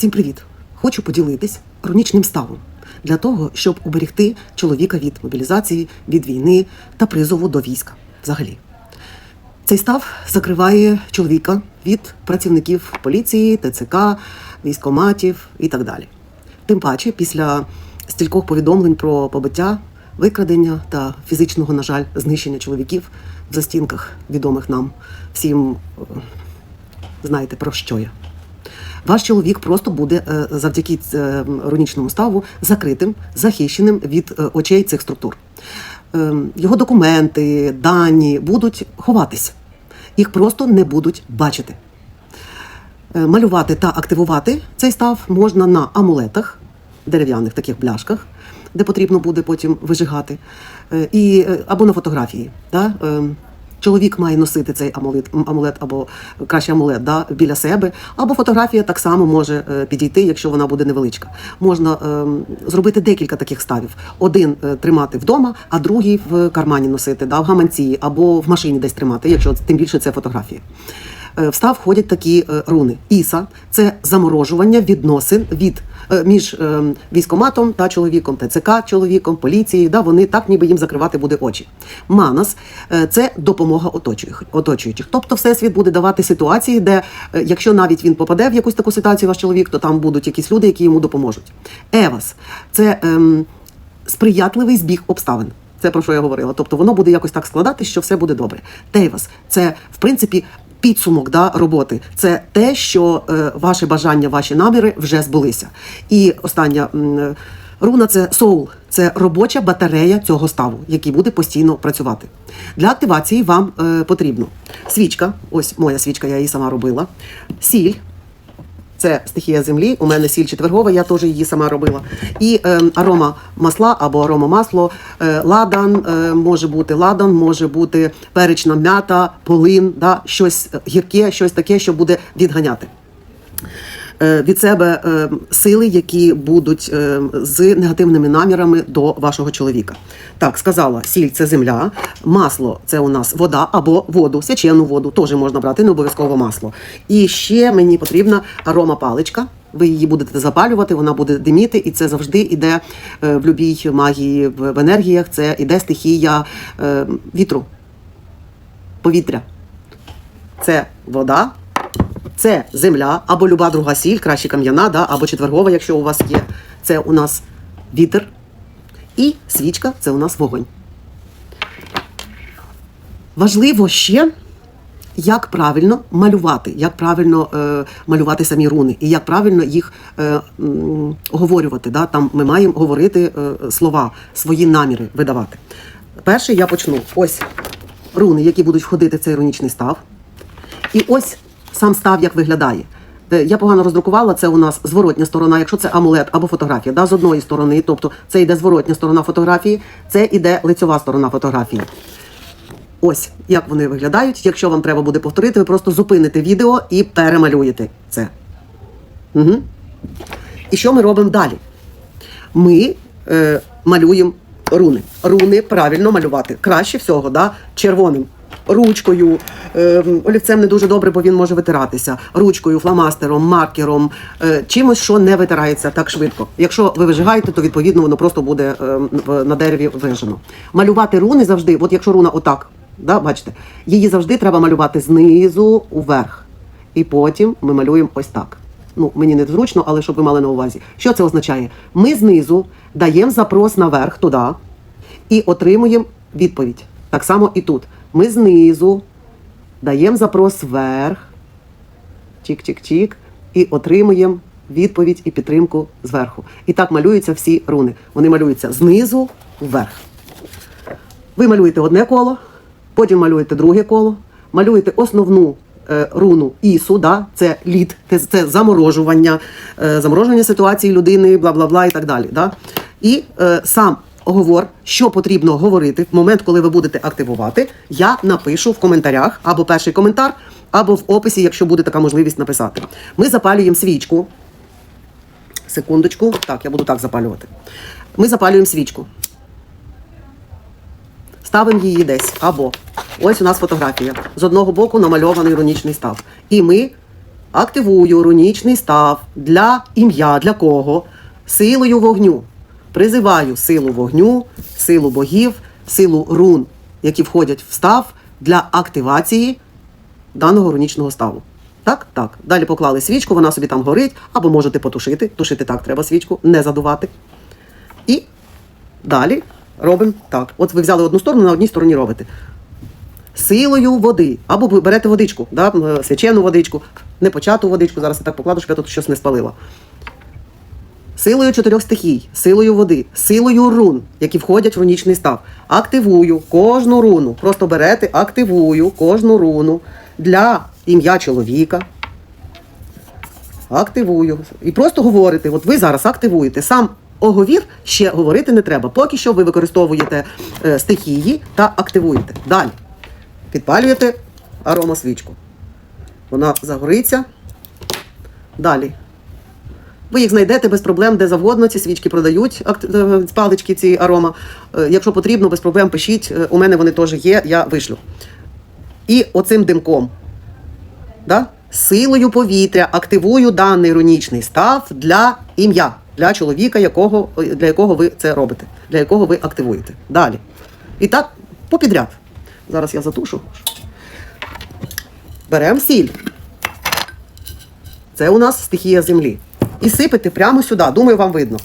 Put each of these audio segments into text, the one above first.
Всім привіт! Хочу поділитись рунічним ставом для того, щоб уберегти чоловіка від мобілізації, від війни та призову до війська. Взагалі, цей став закриває чоловіка від працівників поліції, ТЦК, військоматів і так далі. Тим паче, після стількох повідомлень про побиття, викрадення та фізичного, на жаль, знищення чоловіків в застінках відомих нам всім е, знаєте про що я. Ваш чоловік просто буде е, завдяки е, рунічному ставу закритим, захищеним від е, очей цих структур. Його документи, дані будуть ховатись, їх просто не будуть бачити. Малювати та активувати цей став можна на амулетах, дерев'яних таких бляшках, де потрібно буде потім вижигати, і, або на фотографії. Да? Чоловік має носити цей амулет, амулет або краще амулет да, біля себе, або фотографія так само може е, підійти, якщо вона буде невеличка. Можна е, зробити декілька таких ставів: один е, тримати вдома, а другий в кармані носити, да, в гаманці або в машині десь тримати, якщо тим більше це фотографія. Е, В став входять такі е, руни. Іса це заморожування відносин від е, між військоматом та чоловіком, ТЦК чоловіком, поліцією. Да, вони так, ніби їм закривати буде очі. Манас це допомога оточуючих. Тобто, всесвіт буде давати ситуації, де якщо навіть він попаде в якусь таку ситуацію, ваш чоловік, то там будуть якісь люди, які йому допоможуть. Евас це ем, сприятливий збіг обставин. Це про що я говорила. Тобто воно буде якось так складати, що все буде добре. Тейвас це в принципі підсумок да, роботи. Це те, що е, ваше бажання, ваші наміри вже збулися. І остання м, руна це соул. Це робоча батарея цього ставу, який буде постійно працювати. Для активації вам е, потрібно свічка. Ось моя свічка, я її сама робила. Сіль. Це стихія землі. У мене сіль четвергова, я теж її сама робила. І е, арома масла або арома масло, е, ладан е, може бути ладан, може бути перечна м'ята, полин, да, щось гірке, щось таке, що буде відганяти. Е, Від себе е, сили, які будуть е, з негативними намірами до вашого чоловіка. Так, сказала, сіль це земля, масло це у нас вода або воду, свячену воду, теж можна брати, не обов'язково масло. І ще мені потрібна арома паличка. Ви її будете запалювати, вона буде диміти, і це завжди йде в любій магії, в енергіях. Це іде стихія вітру, повітря. Це вода, це земля або люба друга сіль, краще кам'яна, да, або четвергова, якщо у вас є. Це у нас вітер. І свічка це у нас вогонь. Важливо ще, як правильно малювати, як правильно е, малювати самі руни, і як правильно їх е, м, оговорювати. Да? Там ми маємо говорити е, слова, свої наміри видавати. Перше я почну. Ось руни, які будуть входити в цей рунічний став. І ось сам став як виглядає. Е, Я погано роздрукувала, це у нас зворотня сторона, якщо це амулет або фотографія, да, з одної сторони, тобто це йде зворотня сторона фотографії, це йде лицьова сторона фотографії. Ось як вони виглядають. Якщо вам треба буде повторити, ви просто зупините відео і перемалюєте це. Угу. І що ми робимо далі? Ми е, малюємо руни. Руни правильно малювати. Краще всього, да, червоним. Ручкою, е, олівцем не дуже добре, бо він може витиратися. Ручкою, фломастером, маркером, е, чимось, що не витирається так швидко. Якщо ви вижигаєте, то відповідно воно просто буде е, на дереві вижено. Малювати руни завжди, от якщо руна отак, да, бачите, її завжди треба малювати знизу уверх. І потім ми малюємо ось так. Ну, мені не зручно, але щоб ви мали на увазі. Що це означає? Ми знизу даємо запрос наверх туди і отримуємо відповідь. Так само і тут. Ми знизу даємо запрос вверх, чик-чик-чик, і отримуємо відповідь і підтримку зверху. І так малюються всі руни. Вони малюються знизу вверх. Ви малюєте одне коло, потім малюєте друге коло, малюєте основну е, руну ісу, да? це лід, це, це заморожування, е, заморожування ситуації людини, бла бла бла і так далі. Да? І е, сам оговор, що потрібно говорити в момент, коли ви будете активувати, я напишу в коментарях або перший коментар, або в описі, якщо буде така можливість написати. Ми запалюємо свічку. Секундочку, так, я буду так запалювати. Ми запалюємо свічку. Ставимо її десь. Або ось у нас фотографія. З одного боку намальований іронічний став. І ми активую рунічний став для ім'я для кого? Силою вогню. Призиваю силу вогню, силу богів, силу рун, які входять в став для активації даного рунічного ставу. Так, так. Далі поклали свічку, вона собі там горить, або можете потушити. Тушити так треба свічку, не задувати. І далі робимо так. От ви взяли одну сторону, на одній стороні робите. Силою води. Або берете водичку, да, свячену водичку, не почату водичку. Зараз я так покладу, щоб я тут щось не спалила. Силою чотирьох стихій, силою води, силою рун, які входять в рунічний став. Активую кожну руну. Просто берете, активую кожну руну для ім'я чоловіка. Активую. І просто говорите, от ви зараз активуєте. Сам оговір ще говорити не треба. Поки що ви використовуєте е, стихії та активуєте. Далі. Підпалюєте аромасвічку. Вона загориться. Далі. Ви їх знайдете без проблем, де завгодно. Ці свічки продають е, палички, ці арома. Е, Якщо потрібно, без проблем пишіть. Е, У мене вони теж є, я вишлю. І оцим димком, да? силою повітря активую даний рунічний став для ім'я, для чоловіка, якого, для якого ви це робите, для якого ви активуєте. Далі. І так, попідряд. Зараз я затушу. Беремо сіль. Це у нас стихія землі. І сипете прямо сюди. Думаю, вам видно.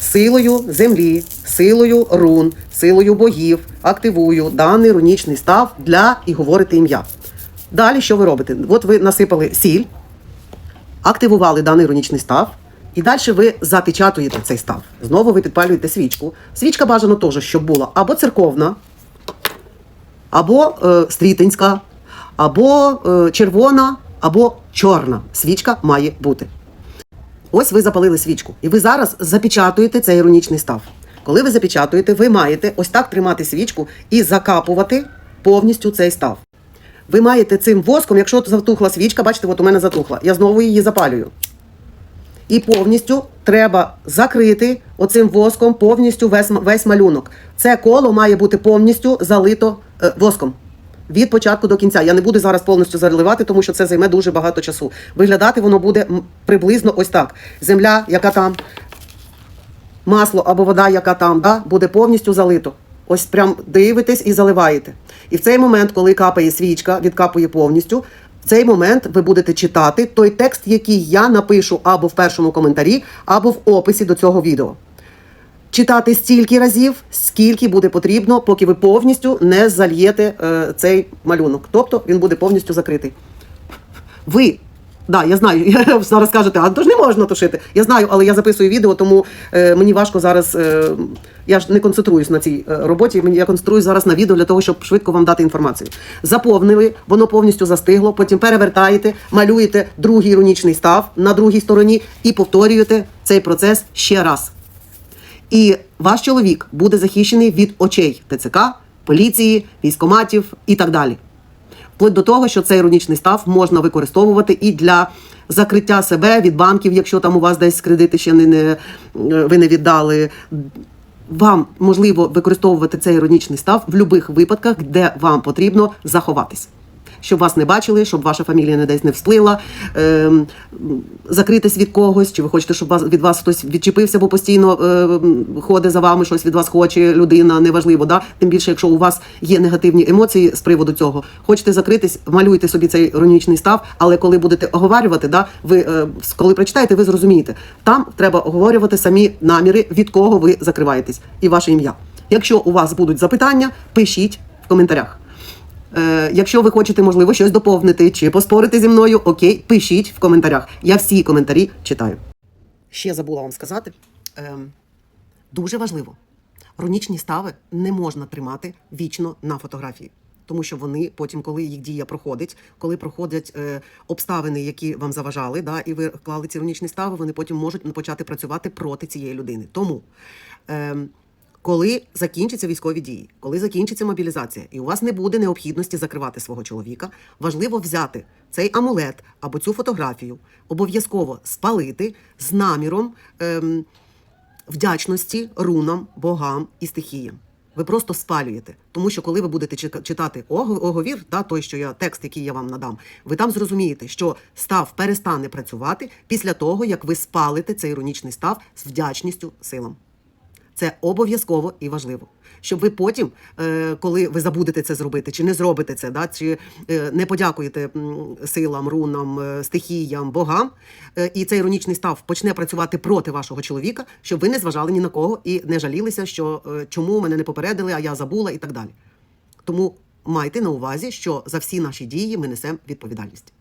Силою землі, силою рун, силою богів активую даний рунічний став для і говорите ім'я. Далі що ви робите? От ви насипали сіль, активували даний рунічний став, і далі ви запечатуєте цей став. Знову ви підпалюєте свічку. Свічка бажано теж, щоб була або церковна, або е, стрітинська, або е, червона, або чорна. Свічка має бути. Ось ви запалили свічку, і ви зараз запечатуєте цей іронічний став. Коли ви запечатуєте, ви маєте ось так тримати свічку і закапувати повністю цей став. Ви маєте цим воском, якщо затухла свічка, бачите, от у мене затухла, я знову її запалюю. І повністю треба закрити оцим воском повністю весь, весь малюнок. Це коло має бути повністю залито е, воском. Від початку до кінця. Я не буду зараз повністю заливати, тому що це займе дуже багато часу. Виглядати воно буде приблизно ось так. Земля, яка там, масло або вода, яка там, да, буде повністю залито. Ось прям дивитесь і заливаєте. І в цей момент, коли капає свічка, відкапує повністю. В цей момент ви будете читати той текст, який я напишу або в першому коментарі, або в описі до цього відео. Читати стільки разів, скільки буде потрібно, поки ви повністю не зальєте е, цей малюнок. Тобто він буде повністю закритий. Ви, да, я знаю, зараз скажете, а то ж не можна тушити. Я знаю, але я записую відео, тому е, мені важко зараз. Е, я ж не концентруюсь на цій е, роботі. Мені я концентруюсь зараз на відео для того, щоб швидко вам дати інформацію. Заповнили, воно повністю застигло. Потім перевертаєте, малюєте другий рунічний став на другій стороні і повторюєте цей процес ще раз. І ваш чоловік буде захищений від очей ТЦК, поліції, військоматів і так далі. Вплоть до того, що цей іронічний став можна використовувати і для закриття себе від банків, якщо там у вас десь кредити ще не, не ви не віддали. Вам можливо використовувати цей іронічний став в будь-яких випадках, де вам потрібно заховатись. Щоб вас не бачили, щоб ваша фамілія не десь не всплила, ем, закритись від когось, чи ви хочете, щоб вас від вас хтось відчепився, бо постійно ем, ходить за вами, щось від вас хоче людина, неважливо. Да? Тим більше, якщо у вас є негативні емоції з приводу цього, хочете закритись, малюйте собі цей іронічний став, але коли будете оговорювати, да, ви е, коли прочитаєте, ви зрозумієте. Там треба оговорювати самі наміри, від кого ви закриваєтесь, і ваше ім'я. Якщо у вас будуть запитання, пишіть в коментарях. Е, якщо ви хочете, можливо, щось доповнити чи поспорити зі мною, окей, пишіть в коментарях. Я всі коментарі читаю. Ще забула вам сказати. Ем, дуже важливо. Рунічні стави не можна тримати вічно на фотографії. Тому що вони потім, коли їх дія проходить, коли проходять е, обставини, які вам заважали, да, і ви клали ці рунічні стави, вони потім можуть почати працювати проти цієї людини. Тому ем, коли закінчаться військові дії, коли закінчиться мобілізація, і у вас не буде необхідності закривати свого чоловіка, важливо взяти цей амулет або цю фотографію, обов'язково спалити з наміром ем, вдячності рунам, богам і стихіям. Ви просто спалюєте. Тому що коли ви будете читати оговір, да, той, що я текст, який я вам надам, ви там зрозумієте, що став перестане працювати після того, як ви спалите цей іронічний став з вдячністю силам. Це обов'язково і важливо, щоб ви потім, е, коли ви забудете це зробити, чи не зробите це, да, чи е, не подякуєте силам, рунам, е, стихіям, богам, і цей іронічний став почне працювати проти вашого чоловіка, щоб ви не зважали ні на кого і не жалілися, що чому мене не попередили, а я забула і так далі. Тому майте на увазі, що за всі наші дії ми несемо відповідальність.